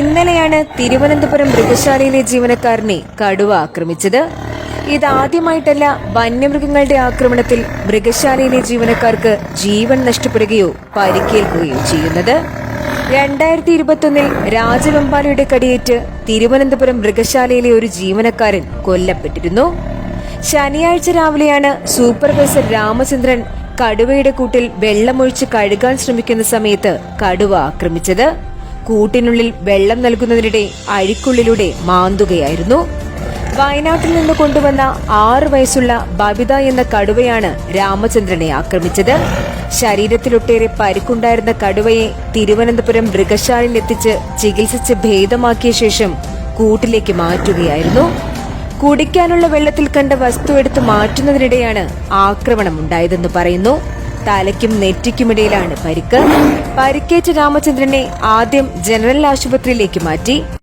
ഇന്നലെയാണ് തിരുവനന്തപുരം മൃഗശാലയിലെ ജീവനക്കാരനെ കടുവ ആക്രമിച്ചത്. ഇതാദ്യമായിട്ടല്ല വന്യമൃഗങ്ങളുടെ ആക്രമണത്തിൽ മൃഗശാലയിലെ ജീവനക്കാർക്ക് ജീവൻ നഷ്ടപ്പെടുകയോ പരിക്കേൽക്കുകയോ ചെയ്യുന്നത്. രണ്ടായിരത്തി ഇരുപത്തൊന്നിൽ രാജവെമ്പാലയുടെ കടിയേറ്റ് തിരുവനന്തപുരം മൃഗശാലയിലെ ഒരു ജീവനക്കാരൻ കൊല്ലപ്പെട്ടിരുന്നു. ശനിയാഴ്ച രാവിലെയാണ് സൂപ്പർവൈസർ രാമചന്ദ്രൻ കടുവയുടെ കൂട്ടിൽ വെള്ളമൊഴിച്ച് കഴുകാൻ ശ്രമിക്കുന്ന സമയത്ത് കടുവ ആക്രമിച്ചത്. കൂട്ടിനുള്ളിൽ വെള്ളം നൽകുന്നതിനിടെ അഴിക്കുള്ളിലൂടെ മാന്തുകയായിരുന്നു. വയനാട്ടിൽ നിന്ന് കൊണ്ടുവന്ന ആറു വയസ്സുള്ള ബബിത എന്ന കടുവയാണ് രാമചന്ദ്രനെ ആക്രമിച്ചത്. ശരീരത്തിലൊട്ടേറെ പരിക്കുണ്ടായിരുന്ന കടുവയെ തിരുവനന്തപുരം മൃഗശാലയിൽ എത്തിച്ച് ചികിത്സിച്ച് ഭേദമാക്കിയ ശേഷം കൂട്ടിലേക്ക് മാറ്റുകയായിരുന്നു. കുടിക്കാനുള്ള വെള്ളത്തിൽ കണ്ട വസ്തു എടുത്ത് മാറ്റുന്നതിനിടെയാണ് ആക്രമണം ഉണ്ടായതെന്ന് പറയുന്നു. തലയ്ക്കും നെറ്റിക്കുമിടയിലാണ് പരിക്ക്. പരിക്കേറ്റ രാമചന്ദ്രനെ ആദ്യം ജനറൽ ആശുപത്രിയിലേക്ക് മാറ്റി.